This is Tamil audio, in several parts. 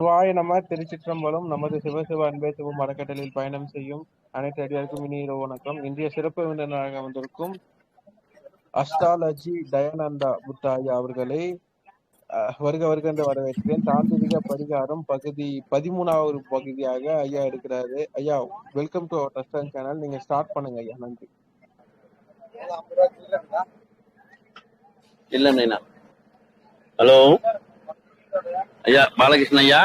சிவாய நம திருச்சிற்றம்பலம் நமது சிவசிவ அன்பே சிவம் அறக்கட்டளையில் பயணம் செய்யும் அனைத்து அடியாருக்கும் இனி இரவு வணக்கம். இன்றைய சிறப்பு விருந்தினராக வந்திருக்கும் அஸ்ட்ராலஜி தயானந்தா புத்தாயா அவர்களை வருக வருக என்று வரவேற்கிறேன். தாந்திரிக பரிகாரம் பகுதி பதிமூணாவது பகுதியாக ஐயா எடுக்கிறாரு. ஐயா வெல்கம் டு அவர் டஸ்டன் சேனல் நீங்க ஸ்டார்ட் பண்ணுங்க ஐயா. நன்றி. இல்ல நைனா. ஹலோ. ஐயா பாலகிருஷ்ணன் ஐயா?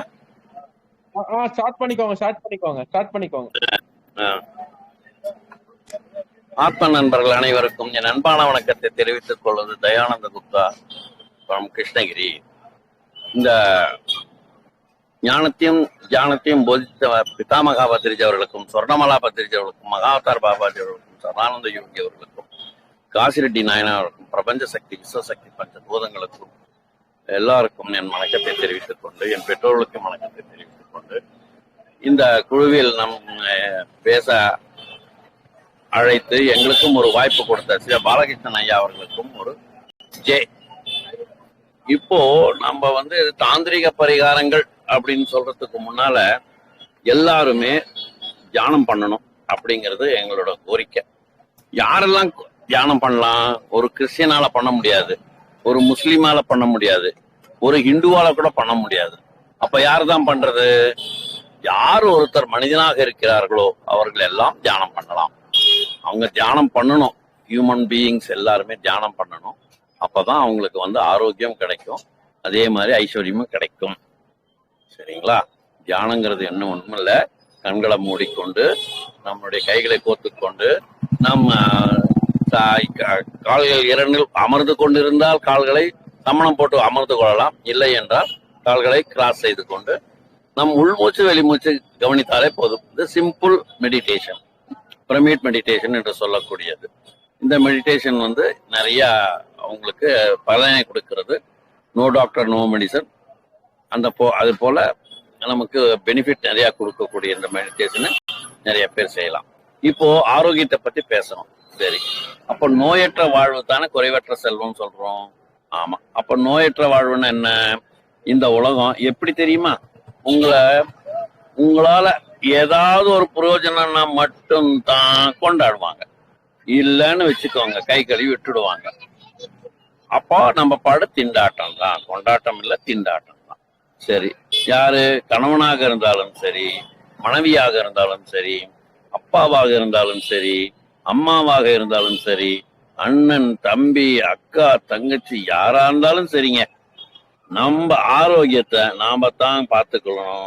ஸ்டார்ட் பண்ணிக்கோங்க ஸ்டார்ட் பண்ணிக்கோங்க ஸ்டார்ட் பண்ணிக்கோங்க. ஆத்ம நண்பர்கள் அனைவருக்கும் என் அன்பான வணக்கத்தை தெரிவித்துக் கொள்வது தயானந்த குப்தா from கிருஷ்ணகிரி. இந்த ஞானத்தையும் தியானத்தையும் போதித்த பிதாமகா பத்திரிஜி அவர்களுக்கும் சொர்ணமலா பத்திரிஜி அவர்களுக்கும் மகாவதார் பாபாஜி அவர்களுக்கும் சதானந்த யோகி அவர்களுக்கும் காசிரெட்டி நாயனா அவர்களுக்கும் பிரபஞ்ச சக்தி விஸ்வசக்தி பஞ்ச பூதங்களுக்கும் எல்லாருக்கும் என் வணக்கத்தை தெரிவித்துக் கொண்டு என் பெற்றோர்களுக்கும் வணக்கத்தை தெரிவித்துக் கொண்டு இந்த குழுவில் நம் பேச அழைத்து எங்களுக்கும் ஒரு வாய்ப்பு கொடுத்த சில பாலகிருஷ்ணன் ஐயா அவர்களுக்கும் ஒரு ஜே இப்போ நம்ம வந்து தாந்திரிக பரிகாரங்கள் அப்படின்னு சொல்றதுக்கு முன்னால எல்லாருமே தியானம் பண்ணணும் அப்படிங்கிறது எங்களோட கோரிக்கை. யாரெல்லாம் தியானம் பண்ணலாம்? ஒரு கிறிஸ்டியனால பண்ண முடியாது. ஒரு முஸ்லீமால பண்ண முடியாது. ஒரு ஹிந்துவால கூட பண்ண முடியாது. அப்ப யார் தான் பண்றது? யார் ஒருத்தர் மனிதனாக இருக்கிறார்களோ அவர்கள் எல்லாம் தியானம் பண்ணலாம். அவங்க தியானம் பண்ணணும். ஹியூமன் பீயிங்ஸ் எல்லாருமே தியானம் பண்ணணும். அப்பதான் அவங்களுக்கு வந்து ஆரோக்கியம் கிடைக்கும். அதே மாதிரி ஐஸ்வர்யமும் கிடைக்கும். சரிங்களா? தியானங்கிறது என்ன ஒண்ணும் இல்ல கண்களை மூடிக்கொண்டு நம்மளுடைய கைகளை கோத்துக்கொண்டு நம்ம கால்கள் இரண்டில் அமர்ந்து கொண்டிருந்தால் கால்களை சமணம் போட்டு அமர்ந்து கொள்ளலாம். இல்லை என்றால் கால்களை கிராஸ் செய்து கொண்டு நம் உள்மூச்சு வெளிமூச்சு கவனித்தாலே போதும். இது சிம்பிள் மெடிடேஷன் பிரமிட் மெடிடேஷன் என்று சொல்லக்கூடியது. இந்த மெடிடேஷன் வந்து நிறைய அவங்களுக்கு பலனை கொடுக்கிறது. நோ டாக்டர் நோ மெடிசன் அந்த போ அது போல நமக்கு பெனிஃபிட் நிறைய கொடுக்கக்கூடிய இந்த மெடிடேஷனை நிறைய பேர் செய்யலாம். இப்போ ஆரோக்கியத்தை பத்தி பேசணும். சரி. அப்போ நோயற்ற வாழ்வு தானே குறைவற்ற செல்வம் சொல்றோம். ஆமா. அப்ப நோயற்ற வாழ்வுன்னா என்ன? இந்த உலகம் எப்படி தெரியுமா? உங்களை உங்களால ஏதாவது ஒரு பிரயோஜனம்னா மட்டும் தான் கொண்டாடுவாங்க. இல்லைன்னு வச்சுக்கோங்க கை கழுவி விட்டுடுவாங்க. அப்போ நம்ம பாடு திண்டாட்டம் தான். கொண்டாட்டம் இல்ல திண்டாட்டம் தான். சரி. யாரு? கணவனாக இருந்தாலும் சரி மனைவியாக இருந்தாலும் சரி அப்பாவாக இருந்தாலும் சரி அம்மாவாக இருந்தாலும் சரி அண்ணன் தம்பி அக்கா தங்கச்சி யாரா இருந்தாலும் சரிங்க. நம்ம ஆரோக்கியத்தை நாம தான் பார்த்துக்கணும்.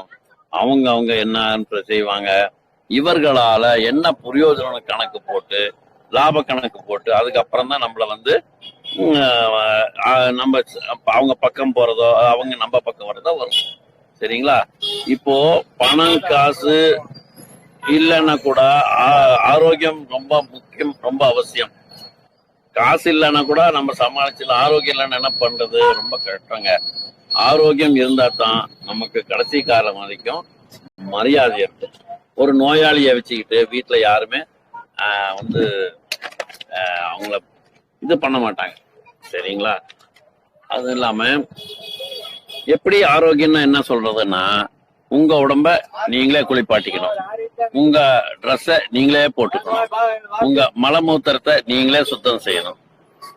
அவங்க அவங்க என்ன செய்வாங்க. இவர்களால என்ன பிரயோஜனம் கணக்கு போட்டு லாப கணக்கு போட்டு அதுக்கப்புறம் தான் நம்மள வந்து நம்ம அவங்க பக்கம் போறதோ அவங்க நம்ம பக்கம் வரதோ வரும். சரிங்களா? இப்போ பணம் காசு இல்லைன்னா கூட ஆ- ஆரோக்கியம் ரொம்ப முக்கியம் ரொம்ப அவசியம். காசு இல்லைன்னா கூட நம்ம சமாளிச்சிடலாம் ஆரோக்கியம் இல்லைன்னா என்ன பண்றது? ரொம்ப கஷ்டங்க. ஆரோக்கியம் இருந்தா தான் நமக்கு கடைசி காலம் வரைக்கும் மரியாதை இருக்கும். ஒரு நோயாளியை வச்சுக்கிட்டு வீட்டில் யாருமே வந்து அவங்கள இது பண்ண மாட்டாங்க. சரிங்களா? அது இல்லாம எப்படி ஆரோக்கியம்னா என்ன சொல்றதுன்னா உங்க உடம்ப நீங்களே குளிப்பாட்டிக்கணும். உங்க ட்ரெஸ்ஸ நீங்களே போட்டுக்கணும். உங்க மலமூத்திரத்தை நீங்களே சுத்தம் செய்யணும்.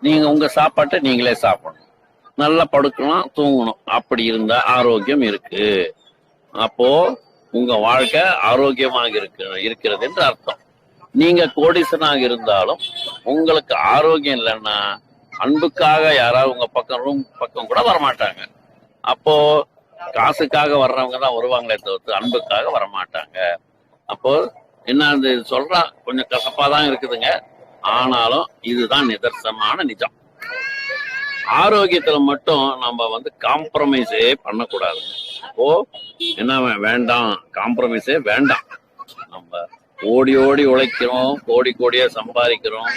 நீங்க உங்க சாப்பாட்டை நீங்களே சாப்பிடணும். நல்லா படுக்கணும் தூங்கணும். அப்படி இருந்தா ஆரோக்கியம் இருக்கு. அப்போ உங்க வாழ்க்கை ஆரோக்கியமாக இருக்கு இருக்கிறது என்று அர்த்தம். நீங்க கோடீசனாக இருந்தாலும் உங்களுக்கு ஆரோக்கியம் இல்லைன்னா அன்புக்காக யாராவது உங்க பக்கம் ரூம் பக்கம் கூட வரமாட்டாங்க. அப்போ காசுக்காக வர்றவங்க தான் வருவாங்களே தவிர்த்து அன்புக்காக வரமாட்டாங்க. அப்போ என்ன அந்த சொல்றான் கொஞ்சம் கசப்பா தான் இருக்குதுங்க. ஆனாலும் இதுதான் நிதர்சனமான நிஜம். ஆரோக்கியத்துல மட்டும் நம்ம வந்து காம்ப்ரமைஸே பண்ணக்கூடாது. அப்போ என்ன வேண்டாம் காம்ப்ரமைஸே வேண்டாம். நம்ம ஓடி ஓடி உழைக்கிறோம் கோடி கோடியா சம்பாதிக்கிறோம்.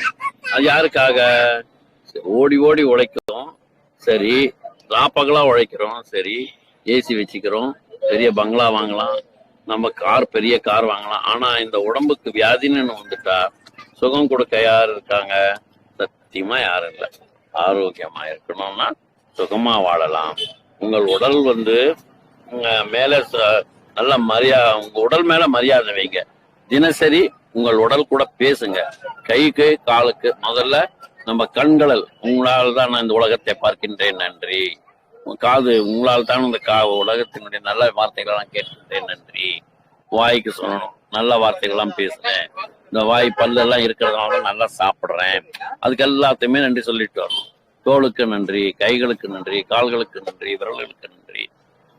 அது யாருக்காக? ஓடி ஓடி உழைக்கிறோம். சரி ராப்பகலா உழைக்கிறோம். சரி ஏசி வச்சுக்கிறோம். பெரிய பங்களா வாங்கலாம். நம்ம கார் பெரிய கார் வாங்கலாம். ஆனா இந்த உடம்புக்கு வியாதின்னு வந்துட்டா சுகம் கொடுக்க யார் இருக்காங்க? சத்தியமா யாரும் இல்லை. ஆரோக்கியமா இருக்கணும்னா சுகமா வாழலாம். உங்கள் உடல் வந்து மேல ச- நல்ல மரியாதை உங்க உடல் மேல மரியாதை வைங்க. தினசரி உங்கள் உடல் கூட பேசுங்க. கைக்கு காலுக்கு முதல்ல நம்ம கண்களல் உங்களால் தான் நான் இந்த உலகத்தை பார்க்கின்றேன். நன்றி. காது உங்களால் தான் இந்த கா உலகத்தினுடைய நல்ல வார்த்தைகளை நான் நன்றி. வாய்க்கு சொல்லணும். நல்ல வார்த்தைகள்லாம் பேசுறேன். இந்த வாய் பல்லெல்லாம் இருக்கிறதுனால நல்லா சாப்பிட்றேன். அதுக்கு எல்லாத்தையுமே நன்றி சொல்லிட்டு வரணும். தோளுக்கு நன்றி கைகளுக்கு நன்றி கால்களுக்கு நன்றி விரல்களுக்கு நன்றி.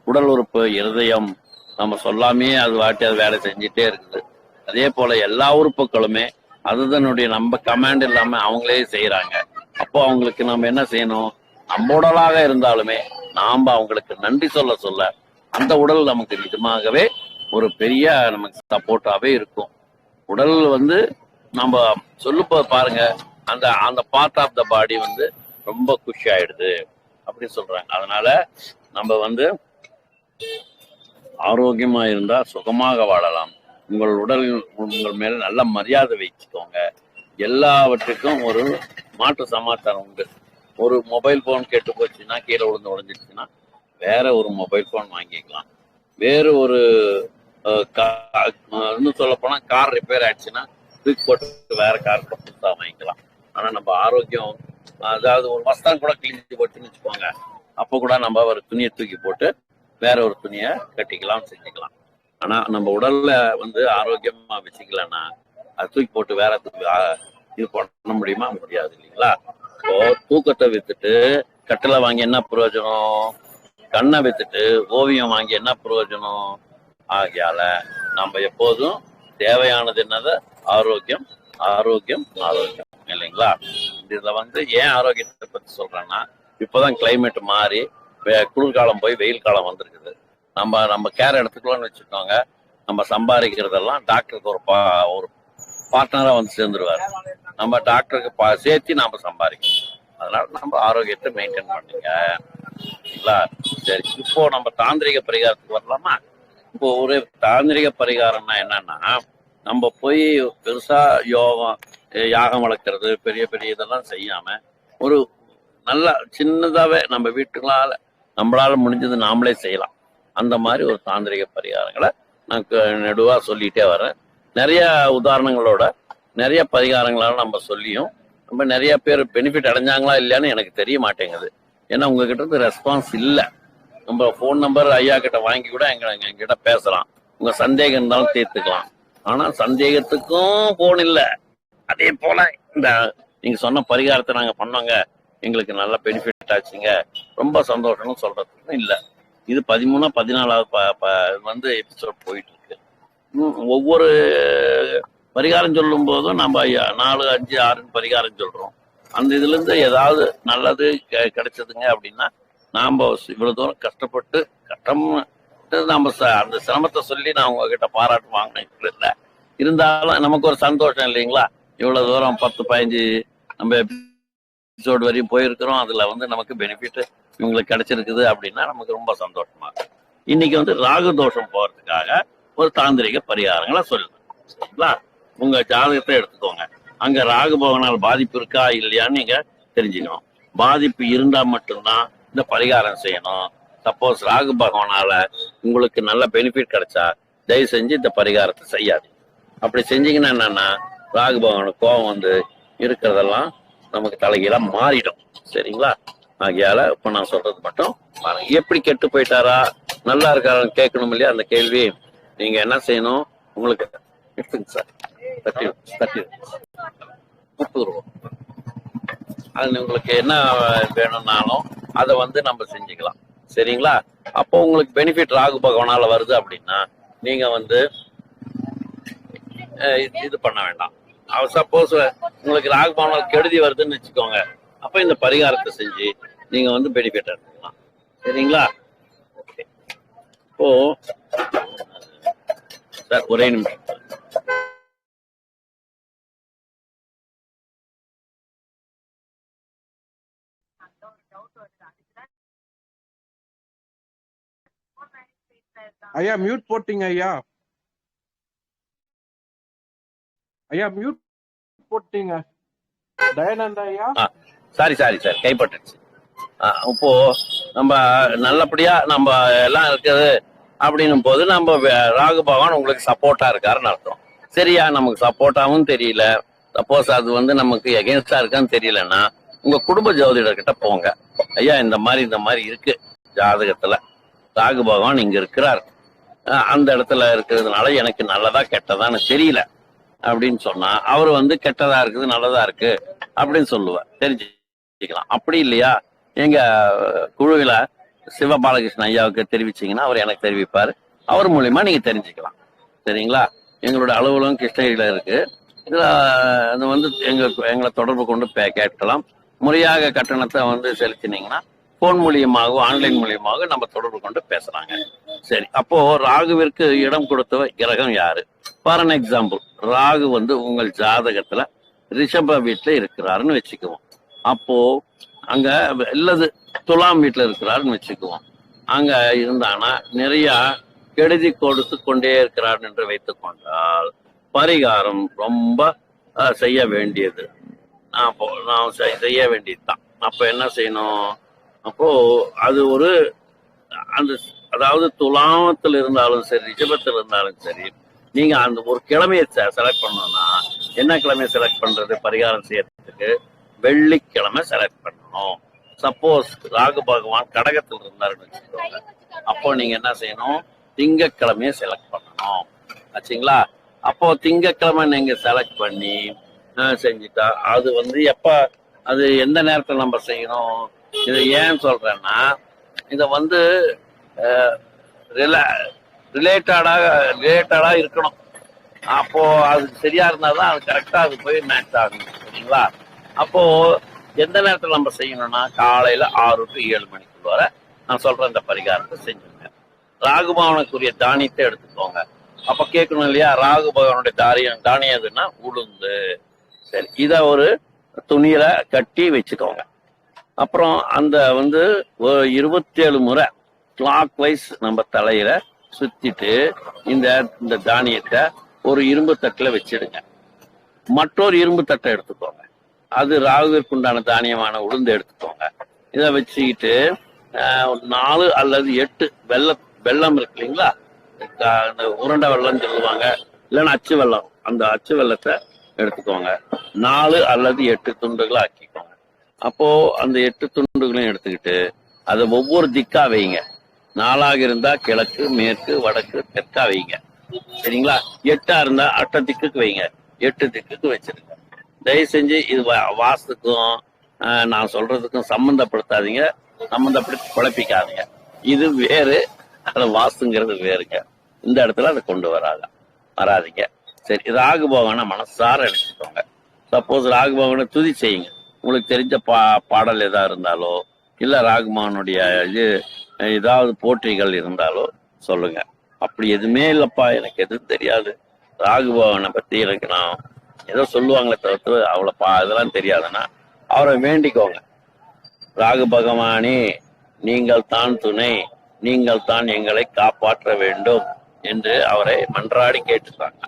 உடல் உறுப்பு இருதயம் நம்ம சொல்லாமே அது வாட்டி அது வேலை செஞ்சுட்டே இருக்குது. அதே போல எல்லா உறுப்புகளுமே அதுதனுடைய நம்ம கமாண்ட் இல்லாம அவங்களே செய்யறாங்க அப்போ அவங்களுக்கு நம்ம என்ன செய்யணும்? நம்ம உடலாக இருந்தாலுமே நாம அவங்களுக்கு நன்றி சொல்ல சொல்ல அந்த உடல் நமக்கு நிஜமாகவே ஒரு பெரிய நமக்கு சப்போர்ட்டாவே இருக்கும். உடல் வந்து நம்ம சொல்லுப்ப பாருங்க அந்த அந்த பார்ட் ஆஃப் த பாடி வந்து ரொம்ப குஷி ஆயிடுது அப்படி சொல்றாங்க. அதனால நம்ம வந்து ஆரோக்கியமா இருந்தா சுகமாக வாழலாம். உங்கள் உடல் உங்கள் மேல நல்ல மரியாதை வச்சுக்கோங்க எல்லாவற்றுக்கும் ஒரு மாற்று சமாச்சாரம் உண்டு. ஒரு மொபைல் போன் கெட்டு போச்சுன்னா கீழே விழுந்து உடஞ்சிடுச்சுன்னா வேற ஒரு மொபைல் போன் வாங்கிக்கலாம். வேறு ஒரு கா- இன்னும் சொல்ல போனா கார் ரிப்பேர் ஆயிடுச்சுன்னா தூக்கி போட்டு வேற கார் புதுசா வாங்கிக்கலாம். ஆனா நம்ம ஆரோக்கியம் அதாவது ஒரு வஸ்திரம் கூட கிழிஞ்சு போட்டுன்னு வச்சுக்கோங்க. அப்போ கூட நம்ம ஒரு துணியை தூக்கி போட்டு வேற ஒரு துணியை கட்டிக்கலாம் செஞ்சுக்கலாம். ஆனா நம்ம உடல்ல வந்து ஆரோக்கியமா வச்சுக்கலன்னா அது தூக்கி போட்டு வேற தூக்கி இது பண்ண முடியுமா? முடியாது இல்லைங்களா? இப்போ தூக்கத்தை வித்துட்டு கட்டில வாங்கி என்ன பிரயோஜனம்? கண்ணை வித்துட்டு ஓவியம் வாங்கி என்ன பிரயோஜனம்? ஆகையால நம்ம எப்போதும் தேவையானது என்னது? ஆரோக்கியம் ஆரோக்கியம் ஆரோக்கியம். இல்லைங்களா? இதுல வந்து ஏன் ஆரோக்கியத்தை பத்தி சொல்றேன்னா இப்போதான் கிளைமேட் மாறி குளிர்காலம் போய் வெயில் காலம் வந்திருக்குது. நம்ம நம்ம கேர் எடுத்துக்கலாம்னு வச்சுக்கோங்க நம்ம சம்பாதிக்கிறதெல்லாம் டாக்டருக்கு ஒரு பா ஒரு பார்ட்னரா வந்து சேர்ந்துருவாரு. நம்ம டாக்டருக்கு பா சேர்த்து நாம சம்பாதிக்கணும். அதனால நம்ம ஆரோக்கியத்தை மெயின்டைன் பண்ணுங்க. சரிங்களா சரி இப்போ நம்ம தாந்திரிக பரிகாரத்துக்கு வரலாமா? இப்போ ஒரு தாந்திரிக பரிகாரம்னா என்னன்னா நம்ம போய் பெருசா யோகம் யாகம் வளர்க்கறது பெரிய பெரிய இதெல்லாம் செய்யாம ஒரு நல்லா சின்னதாவே நம்ம வீட்டுகளால நம்மளால முடிஞ்சது நாமளே செய்யலாம். அந்த மாதிரி ஒரு தாந்திரிக பரிகாரங்களை நான் நெடுவா சொல்லிட்டே வரேன். நிறைய உதாரணங்களோட நிறைய பரிகாரங்களால நம்ம சொல்லியும் நம்ம நிறைய பேர் பெனிஃபிட் அடைஞ்சாங்களா இல்லையான்னு எனக்கு தெரிய மாட்டேங்குது. ஏன்னா உங்ககிட்ட இருந்து ரெஸ்பான்ஸ் இல்லை. நம்ம ஃபோன் நம்பர் ஐயா கிட்ட வாங்கி கூட எங்க எங்கிட்ட பேசலாம் உங்க சந்தேகம் இருந்தாலும் தீர்த்துக்கலாம். ஆனா சந்தேகத்துக்கும் போன் இல்ல. அதே போல இந்த நீங்க சொன்ன பரிகாரத்தை நாங்க பண்ணோங்க. எங்களுக்கு நல்ல பெனிஃபிட் ஆச்சுங்க. ரொம்ப சந்தோஷம்னு சொல்றதுக்கும் இல்ல. இது பதிமூணா பதினாலாவது வந்து எபிசோட் போயிட்டு இருக்கு. ஒவ்வொரு பரிகாரம் சொல்லும் போதும் நம்ம நாலு அஞ்சு ஆறுன்னு பரிகாரம் சொல்றோம். அந்த இதுல இருந்து ஏதாவது நல்லது கெ- கிடைச்சதுங்க அப்படின்னா நாம இவ்வளவு தூரம் கஷ்டப்பட்டு கஷ்டம் நம்ம ச- அந்த சிரமத்தை சொல்லி நான் உங்ககிட்ட பாராட்டு வாங்கினேன். இல்லை. இருந்தாலும் நமக்கு ஒரு சந்தோஷம் இல்லைங்களா? இவ்வளவு தூரம் பத்து பதினஞ்சு நம்ம எபிசோடு வரையும் போயிருக்கிறோம். அதுல வந்து நமக்கு பெனிஃபிட் இவங்களுக்கு கிடைச்சிருக்குது அப்படின்னா நமக்கு ரொம்ப சந்தோஷமா இருக்கும். இன்னைக்கு வந்து ராகு தோஷம் போறதுக்காக ஒரு தாந்திரிக பரிகாரங்களை சொல்லுங்க சரிங்களா? உங்க ஜாதகத்தை எடுத்துக்கோங்க. அங்க ராகு பகவானால் பாதிப்பு இருக்கா இல்லையான்னு நீங்க தெரிஞ்சுக்கணும். பாதிப்பு இருந்தா மட்டும்தான் இந்த பரிகாரம் செய்யணும். சப்போஸ் ராகு பகவானால உங்களுக்கு நல்ல பெனிஃபிட் கிடைச்சா தயவு செஞ்சு இந்த பரிகாரத்தை செய்யாது அப்படி செஞ்சீங்கன்னா என்னன்னா ராகு பகவானுக்கு கோபம் வந்து இருக்கிறதெல்லாம் நமக்கு தலைகீழா மாறிடும். சரிங்களா? ஆகையால இப்ப நான் சொல்றது மட்டும் பாருங்க. எப்படி கெட்டு போயிட்டாரா? நல்லா இருக்காரான்னு கேட்கணும் இல்லையா அந்த கேள்வி? நீங்க என்ன செய்யணும்? உங்களுக்கு எடுத்துங்க சார் தட்டி தட்டி முப்பது ரூபா அது உங்களுக்கு என்ன வேணும்னாலும் அதை வந்து நம்ம செஞ்சுக்கலாம். சரிங்களா? அப்போ உங்களுக்கு பெனிஃபிட் ராகு பகவானால வருது அப்படின்னா நீங்க வந்து இது- இது பண்ண வேண்டாம். சப்போஸ் உங்களுக்கு ராகு பகவானால் கெடுதி வருதுன்னு வச்சுக்கோங்க. அப்ப இந்த பரிகாரத்தை செஞ்சு நீங்க வந்து பெனிஃபிட் எடுத்துக்கலாம். சரிங்களா? ஓகே இப்போ சார் ஒரே நிமிஷம். ஐயா மியூட் போட்டீங்க ஐயா. ஐயா மியூட் போட்டீங்க. தயானந்தா ஐயா? சாரி சாரி சார் கைப்பட்டுச்சு இப்போ நம்ம நல்லபடியா நம்ம எல்லாம் இருக்குது அப்படின்னும் போது நம்ம ராகு பகவான் உங்களுக்கு சப்போர்ட்டா இருக்காருன்னு அர்த்தம். சரியா? நமக்கு சப்போர்ட்டாவும் தெரியல. சப்போஸ் அது வந்து நமக்கு எகேன்ஸ்டா இருக்கான்னு தெரியலன்னா உங்க குடும்ப ஜோதிடர்கிட்ட போங்க. ஐயா இந்த மாதிரி இந்த மாதிரி இருக்கு ஜாதகத்துல. ராகு பகவான் இங்க இருக்கிறார். அந்த இடத்துல இருக்கிறதுனால எனக்கு நல்லதா கெட்டதான்னு தெரியல. அப்படின்னு சொன்னா அவர் வந்து கெட்டதா இருக்குது நல்லதா இருக்கு அப்படின்னு சொல்லுவார். தெரிஞ்சுக்கலாம். அப்படி இல்லையா? எங்க குழுவில சிவபாலகிருஷ்ணன் ஐயாவுக்கு தெரிவிச்சீங்கன்னா அவர் எனக்கு தெரிவிப்பார். அவர் மூலயமா நீங்க தெரிஞ்சுக்கலாம். சரிங்களா? எங்களோட அலுவலகம் கிருஷ்ணகிரியில இருக்கு. இதுல அது வந்து எங்க எங்களை தொடர்பு கொண்டு பே- கேட்கலாம். முறையாக கட்டணத்தை வந்து செலுத்தினீங்கன்னா போன் மூலியமாகவும் ஆன்லைன் மூலியமாக நம்ம தொடர்பு கொண்டு பேசுறாங்க. சரி அப்போ ராகுவிற்கு இடம் கொடுத்த கிரகம் யாரு? ஃபார் அன் எக்ஸாம்பிள் ராகு வந்து உங்கள் ஜாதகத்துல ரிஷப வீட்டுல இருக்கிறாருன்னு வச்சுக்குவோம். அப்போ அங்க இல்லது துலாம் வீட்டில் இருக்கிறாருன்னு வச்சுக்குவோம். அங்க இருந்தானா நிறைய எழுதி கொடுத்து கொண்டே இருக்கிறார் என்று வைத்துக் கொண்டால் பரிகாரம் ரொம்ப செய்ய வேண்டியது. அப்போ நான் செய்- செய்ய வேண்டியதுதான். அப்ப என்ன செய்யணும்? அப்போ அது ஒரு அந்த அதாவது துலாமத்தில் இருந்தாலும் சரி ரிஷபத்தில் இருந்தாலும் சரி நீங்க அந்த ஒரு கிழமையை செலக்ட் பண்ணணும்னா என்ன கிழமையை செலக்ட் பண்றது? பரிகாரம் செய்யறதுக்கு வெள்ளிக்கிழமை செலக்ட் பண்ணணும். சப்போஸ் ராகு பகவான் கடகத்தில் இருந்தாருன்னு வச்சுக்கோங்க. அப்போ நீங்க என்ன செய்யணும்? திங்கக்கிழமையை செலக்ட் பண்ணணும். ஆச்சுங்களா? அப்போ திங்கக்கிழமை நீங்க செலக்ட் பண்ணி செஞ்சுட்டா அது வந்து எப்ப அது எந்த நேரத்தில் நம்ம செய்யணும்? இதை ஏன் சொல்றேன்னா இதை வந்து ரிலேட்டடாக ரிலேட்டடா இருக்கணும். அப்போ அது சரியா இருந்தாதான் அது கரெக்டா அது போய் மேட்ச் ஆகும். சரிங்களா? அப்போ எந்த நேரத்தில் நம்ம செய்யணும்னா காலையில ஆறு டு ஏழு மணிக்குள்ள வர நான் சொல்ற இந்த பரிகாரத்தை செஞ்சுங்க. ராகுபவனுக்குரிய தானியத்தை எடுத்துக்கோங்க. அப்ப கேட்கணும் இல்லையா? ராகு பகவானுடைய தாரியம் தானியம் எதுன்னா உளுந்து. சரி இத ஒரு துணியில கட்டி வச்சுக்கோங்க. அப்புறம் அந்த வந்து இருபத்தி ஏழு முறை கிளாக் வைஸ் நம்ம தலையில சுத்திட்டு இந்த இந்த தானியத்தை ஒரு இரும்பு தட்டுல வச்சிடுங்க. மற்றொரு இரும்பு தட்டை எடுத்துக்கோங்க. அது ராகுவிற்குண்டான தானியமான உளுந்து எடுத்துக்கோங்க. இதை வச்சுக்கிட்டு நாலு அல்லது எட்டு வெள்ளம் வெள்ளம் இருக்கு இல்லைங்களா? இந்த உருண்டை வெள்ளம் சொல்லுவாங்க. இல்லைன்னா அச்சு வெள்ளம் அந்த அச்சு வெள்ளத்தை எடுத்துக்கோங்க. நாலு அல்லது எட்டு துண்டுகளை ஆக்கிக்கோங்க. அப்போ அந்த எட்டு துண்டுகளையும் எடுத்துக்கிட்டு அதை ஒவ்வொரு திக்கா வைங்க. நாலாக இருந்தா கிழக்கு மேற்கு வடக்கு தெற்கா வைங்க. சரிங்களா? எட்டா இருந்தா அட்ட திக்குக்கு வைங்க. எட்டு திக்குக்கு வச்சிருங்க. தயவு செஞ்சு இது வா- வாஸ்துக்கும் நான் சொல்றதுக்கும் சம்பந்தப்படுத்தாதீங்க. சம்பந்தப்படுத்தி குழப்பிக்காதீங்க. இது வேறு அது வாஸ்துங்கிறது வேறுங்க. இந்த இடத்துல அதை கொண்டு வராத வராதீங்க. சரி ராகு பகவானை மனசார நினைச்சுக்கோங்க சப்போஸ் ராகு பகவானை துதி செய்யுங்க. உங்களுக்கு தெரிஞ்ச பா பாடல் எதா இருந்தாலோ இல்ல ராகுமானுடைய இது ஏதாவது போற்றிகள் இருந்தாலோ சொல்லுங்க. அப்படி எதுவுமே இல்லப்பா எனக்கு எதுவும் தெரியாது. ராகு பகவானை பத்தி எனக்கு நான் ஏதோ சொல்லுவாங்களே தவிர்த்து அவ்வளோ பா இதெல்லாம் தெரியாதுன்னா அவரை வேண்டிக்கோங்க. ராகு பகவானே நீங்கள் தான் துணை நீங்கள் தான் எங்களை காப்பாற்ற வேண்டும் என்று அவரை மன்றாடி கேட்டுட்டாங்க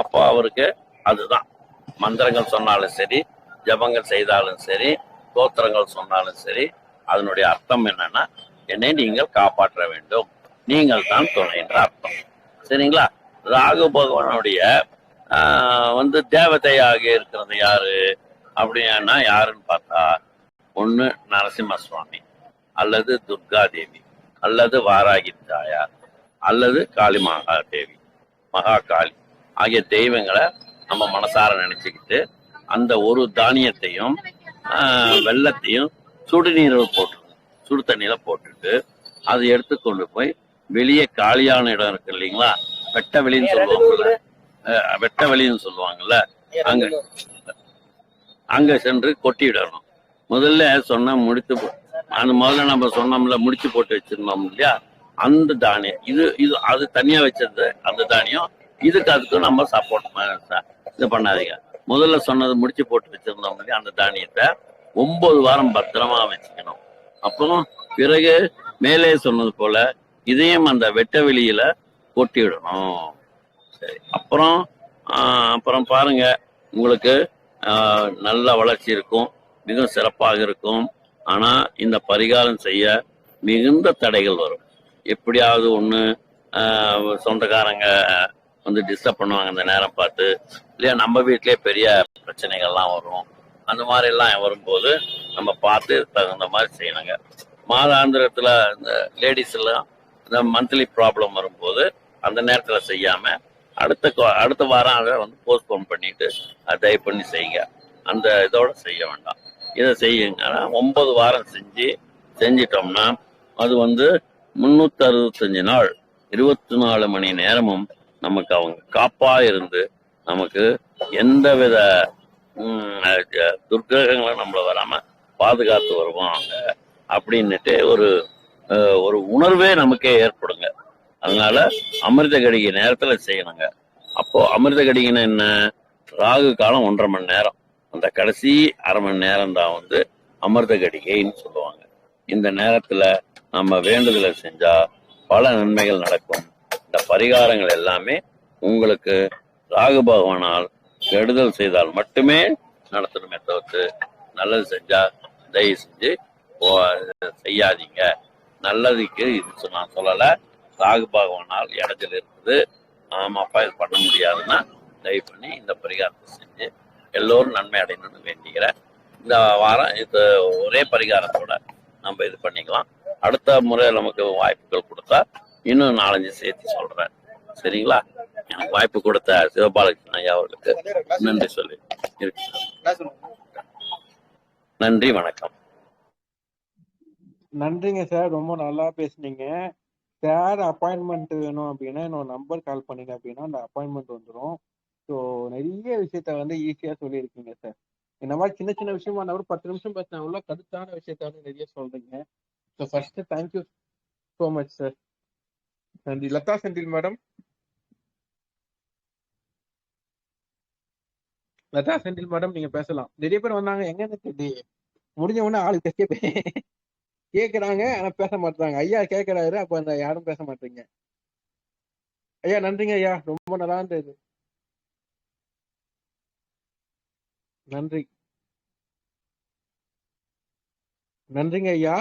அப்போ அவருக்கு அதுதான். மந்திரங்கள் சொன்னாலும் சரி ஜபங்கள் செய்தாலும் சரி தோத்திரங்கள் சொன்னாலும் சரி அதனுடைய அர்த்தம் என்னன்னா என்னை நீங்கள் காப்பாற்ற வேண்டும். நீங்கள் தான் துணை என்ற அர்த்தம். சரிங்களா? ராகு பகவானுடைய வந்து தேவதையாக இருக்கிறது யாரு? அப்படின்னா யாருன்னு பார்த்தா ஒண்ணு நரசிம்ம சுவாமி அல்லது துர்கா தேவி அல்லது வாராகி தாயார் அல்லது காளி மகா தேவி மகா காளி ஆகிய தெய்வங்களை நம்ம மனசார நினைச்சுக்கிட்டு அந்த ஒரு தானியத்தையும் ஆஹ், வெள்ளத்தையும் சுடுநீரில் போட்டு சுடு தண்ணியில போட்டுட்டு அதை எடுத்து கொண்டு போய் வெளியே காலியான இடம் இருக்கு இல்லைங்களா? வெட்ட வெளின்னு சொல்லுவாங்கல்ல. அஹ், வெட்ட வெளின்னு சொல்லுவாங்கல்ல அங்க அங்க சென்று கொட்டிவிடணும். முதல்ல சொன்ன முடித்து அந்த முதல்ல நம்ம சொன்னோம்ல முடிச்சு போட்டு வச்சிருந்தோம் இல்லையா? அந்த தானியம். இது இது அது தனியா வச்சது அந்த தானியம். இதுக்கு அதுக்கும் நம்ம சப்போர்ட் இது பண்ணாதீங்க. முதல்ல சொன்னது முடிச்சு போட்டு வச்சிருந்தோம் இல்லையா அந்த தானியத்தை. ஒன்பது வாரம் பத்திரமா வச்சுக்கணும். அப்புறம் பிறகு மேலே சொன்னது போல இதையும் அந்த வெட்ட வெளியில கொட்டி விடணும் சரி அப்புறம் அப்புறம் பாருங்க உங்களுக்கு நல்ல வளர்ச்சி இருக்கும் மிகவும் சிறப்பாக இருக்கும். ஆனா இந்த பரிகாரம் செய்ய மிகுந்த தடைகள் வரும். எப்படியாவது ஒன்று சொந்தக்காரங்க வந்து டிஸ்டர்ப் பண்ணுவாங்க அந்த நேரம் பார்த்து. இல்லையா நம்ம வீட்டிலேயே பெரிய பிரச்சனைகள்லாம் வரும். அந்த மாதிரி எல்லாம் வரும்போது நம்ம பார்த்து தகுந்த மாதிரி செய்யணுங்க. மாதாந்திரத்தில் இந்த லேடிஸ் எல்லாம் இந்த மந்த்லி ப்ராப்ளம் வரும்போது அந்த நேரத்தில் செய்யாம அடுத்த அடுத்த வாரம் அதை வந்து போஸ்ட்போன் பண்ணிட்டு அதை தயவு பண்ணி செய்யுங்க. அந்த இதோட செய்ய வேண்டாம். இதை செய்யுங்க. ஒன்பது வாரம் செஞ்சு செஞ்சிட்டோம்னா அது வந்து முன்னூத்தி அறுபத்தஞ்சு நாள் இருபத்தி நாலு மணி நேரமும் நமக்கு அவங்க காப்பா இருந்து நமக்கு எந்த வித அஹ், துர்க்கிரகங்களும் நம்மள வராம பாதுகாத்து வருவாங்க. அப்படின்னுட்டு ஒரு ஒரு உணர்வே நமக்கே ஏற்படுங்க. அதனால அமிர்த கடிகை நேரத்துல செய்யணுங்க. அப்போ அமிர்த கடிகைன்னா என்ன? ராகு காலம் ஒன்றரை மணி நேரம். அந்த கடைசி அரை மணி நேரம் தான் வந்து அமிர்த கடிகைன்னு சொல்லுவாங்க. இந்த நேரத்துல நம்ம வேண்டுதலை செஞ்சா பல நன்மைகள் நடக்கும். இந்த பரிகாரங்கள் எல்லாமே உங்களுக்கு ராகு பகவானால் கெடுதல் செய்தால் மட்டுமே நடத்தணுமே தவிர்த்து நல்லது செஞ்சா தயவு செஞ்சு போ- செய்யாதீங்க. நல்லதுக்கு இது நான் சொல்லலை. ராகு பகவானால் இடைஞ்சல் இருக்குது ஆமாப்பா இது பண்ண முடியாதுன்னா தயவு பண்ணி இந்த பரிகாரத்தை செஞ்சு எல்லோரும் நன்மை அடையணும்னு வேண்டிக்கிறேன். இந்த வாரம் இது ஒரே பரிகாரத்தோட நம்ம இது பண்ணிக்கலாம். அடுத்த முறை நமக்கு வாய்ப்புகள் கொடுத்தா இன்னும் நாலஞ்சு சேர்த்து சொல்றேன். சரிங்களா? எனக்கு வாய்ப்பு கொடுத்த சிவபாலகிருஷ்ணன் ஐயா அவர்களுக்கு நன்றி சொல்லி இருக்கு. நன்றி வணக்கம். நன்றிங்க சார். ரொம்ப நல்லா பேசுனீங்க. சார் அப்பாயின்மெண்ட் வேணும் அப்படின்னா என்னோட நம்பர் கால் பண்ணீங்க அப்படின்னா அந்த அப்பாயின்மெண்ட் வந்துடும் ஸோ நிறைய விஷயத்த வந்து ஈஸியாக சொல்லியிருக்கீங்க சார் இந்த மாதிரி சின்ன சின்ன விஷயமா இருந்தா கூட பத்து நிமிஷம் பேசினா உள்ள கருத்தான விஷயத்த வந்து நிறைய சொல்றீங்க. So first thank you so much sir நன்றி. லதா செந்தில் மேடம் லதா செந்தில் மேடம் நீங்க பேசலாம். நிறைய பேர் வந்தாங்க. எங்க இருந்து முடிஞ்ச உடனே ஆளு கெஸ்கே கேக்குறாங்க ஆனா பேச மாட்டாங்க ஐயா கேக்குறாரு அப்ப அந்த யாரும் பேச மாட்டீங்க. ஐயா நன்றிங்க ஐயா. ரொம்ப நல்லா இருந்தது நன்றி. நன்றிங்க ஐயா.